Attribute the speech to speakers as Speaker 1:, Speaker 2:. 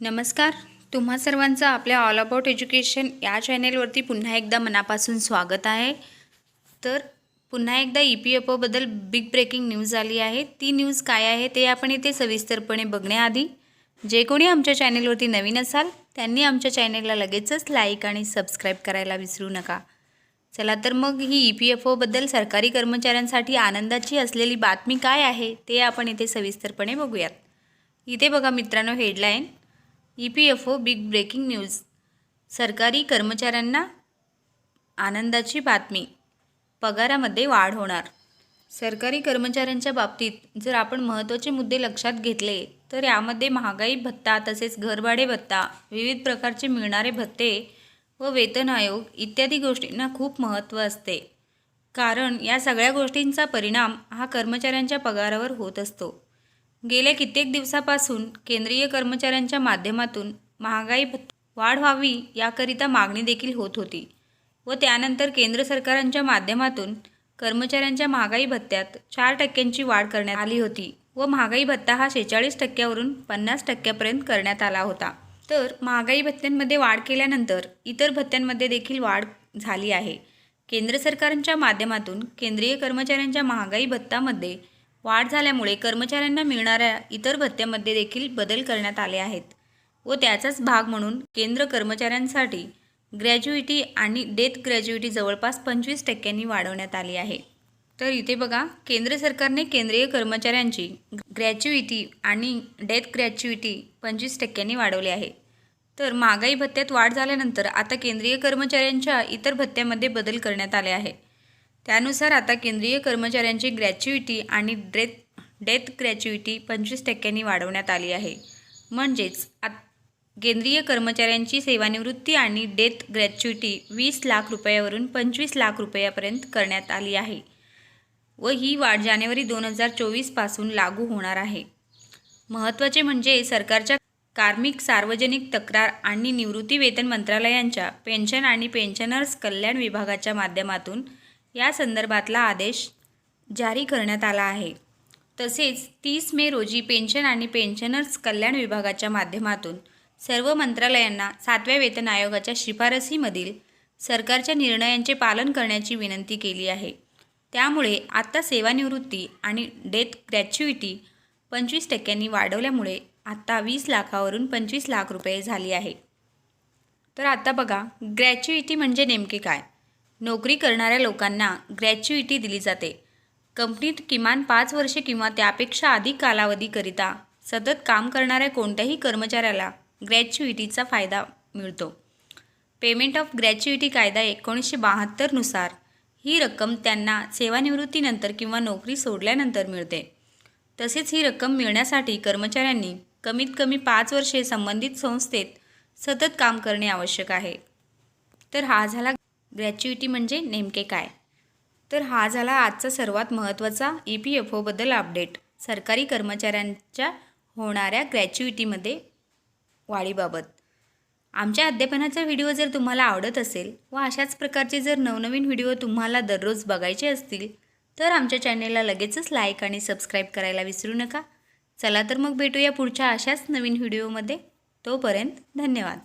Speaker 1: नमस्कार. तुम्हा सर्वांचं आपल्या ऑल अबाउट एज्युकेशन या चॅनेलवरती पुन्हा एकदा मनापासून स्वागत आहे. तर पुन्हा एकदा ई पी एफ ओबद्दल बिग ब्रेकिंग न्यूज आली आहे. ती न्यूज काय आहे ते आपण इथे सविस्तरपणे बघण्याआधी जे कोणी आमच्या चॅनेलवरती नवीन असाल त्यांनी आमच्या चॅनेलला लगेचच लाईक आणि सबस्क्राईब करायला विसरू नका. चला तर मग ही ई पी एफ ओबद्दल सरकारी कर्मचाऱ्यांसाठी आनंदाची असलेली बातमी काय आहे ते आपण इथे सविस्तरपणे बघूयात. इथे बघा मित्रांनो headline E P F O big breaking news. सरकारी कर्मचाऱ्यांना आनंदाची बातमी. पगारामध्ये वाढ होणार. सरकारी कर्मचाऱ्यांच्या बाबतीत जर आपण महत्त्वाचे मुद्दे लक्षात घेतले तर यामध्ये महागाई भत्ता तसेच घरभाडे भत्ता विविध प्रकारचे मिळणारे भत्ते व वेतन आयोग इत्यादी गोष्टींना खूप महत्त्व असते. कारण या सगळ्या गोष्टींचा परिणाम हा कर्मचाऱ्यांच्या पगारावर होत असतो. गेल्या कित्येक दिवसापासून केंद्रीय कर्मचाऱ्यांच्या माध्यमातून महागाई भत्ता वाढ व्हावी याकरिता मागणी देखील होत होती व त्यानंतर केंद्र सरकारांच्या माध्यमातून कर्मचाऱ्यांच्या महागाई भत्त्यात चार टक्क्यांची वाढ करण्यात आली होती व महागाई भत्ता हा शेहेचाळीस टक्क्यावरून पन्नास टक्क्यापर्यंत करण्यात आला होता. तर महागाई भत्त्यांमध्ये वाढ केल्यानंतर इतर भत्त्यांमध्ये देखील वाढ झाली आहे. केंद्र सरकारांच्या माध्यमातून केंद्रीय कर्मचाऱ्यांच्या महागाई भत्तामध्ये वाढ झाल्यामुळे कर्मचाऱ्यांना मिळणाऱ्या इतर भत्त्यामध्ये देखील बदल करण्यात आले आहेत व त्याचाच भाग म्हणून केंद्र कर्मचाऱ्यांसाठी ग्रॅज्युइटी आणि डेथ ग्रॅज्युइटी जवळपास पंचवीस टक्क्यांनी वाढवण्यात आली आहे. तर इथे बघा केंद्र सरकारने केंद्रीय कर्मचाऱ्यांची ग्रॅच्युइटी आणि डेथ ग्रॅच्युइटी पंचवीस टक्क्यांनी वाढवली आहे. तर महागाई भत्त्यात वाढ झाल्यानंतर आता केंद्रीय कर्मचाऱ्यांच्या इतर भत्त्यामध्ये बदल करण्यात आले आहे. त्यानुसार आता केंद्रीय कर्मचाऱ्यांची ग्रॅच्युइटी आणि डेथ डेथ ग्रॅच्युइटी पंचवीस टक्क्यांनी वाढवण्यात आली आहे. म्हणजेच आत केंद्रीय कर्मचाऱ्यांची सेवानिवृत्ती आणि डेथ ग्रॅच्युइटी वीस लाख रुपयावरून पंचवीस लाख रुपयापर्यंत करण्यात आली आहे व ही वाढ जानेवारी दोन हजार चोवीसपासून लागू होणार आहे. महत्त्वाचे म्हणजे सरकारच्या कार्मिक सार्वजनिक तक्रार आणि निवृत्ती वेतन मंत्रालयांच्या पेन्शन आणि पेन्शनर्स कल्याण विभागाच्या माध्यमातून या संदर्भातला आदेश जारी करण्यात आला आहे. तसेच तीस मे रोजी पेन्शन आणि पेन्शनर्स कल्याण विभागाच्या माध्यमातून सर्व मंत्रालयांना सातव्या वेतन आयोगाच्या शिफारसीमधील सरकारच्या निर्णयांचे पालन करण्याची विनंती केली आहे. त्यामुळे आत्ता सेवानिवृत्ती आणि डेथ ग्रॅच्युइटी पंचवीस टक्क्यांनी वाढवल्यामुळे आत्ता वीस लाखावरून पंचवीस लाख रुपये झाली आहे. तर आता बघा ग्रॅच्युइटी म्हणजे नेमके काय? नोकरी करणाऱ्या लोकांना ग्रॅच्युइटी दिली जाते. कंपनीत किमान पाच वर्षे किंवा त्यापेक्षा अधिक कालावधीकरिता सतत काम करणाऱ्या कोणत्याही कर्मचाऱ्याला ग्रॅच्युइटीचा फायदा मिळतो. पेमेंट ऑफ ग्रॅच्युइटी कायदा एकोणीसशे बहात्तरनुसार ही रक्कम त्यांना सेवानिवृत्तीनंतर किंवा नोकरी सोडल्यानंतर मिळते. तसेच ही रक्कम मिळण्यासाठी कर्मचाऱ्यांनी कमीत कमी पाच वर्षे संबंधित संस्थेत सतत काम करणे आवश्यक आहे. तर हा झाला ग्रॅच्युइटी म्हणजे नेमके काय? तर हा झाला आजचा सर्वात महत्त्वाचा ई पी एफ ओबद्दल अपडेट सरकारी कर्मचाऱ्यांच्या होणाऱ्या ग्रॅच्युइटीमध्ये वाढीबाबत. आमच्या अध्यापनाचा व्हिडिओ जर तुम्हाला आवडत असेल व अशाच प्रकारचे जर नवनवीन व्हिडिओ तुम्हाला दररोज बघायचे असतील तर आमच्या चॅनेलला लगेचच लाईक आणि सबस्क्राईब करायला विसरू नका. चला तर मग भेटूया पुढच्या अशाच नवीन व्हिडिओमध्ये तोपर्यंत धन्यवाद.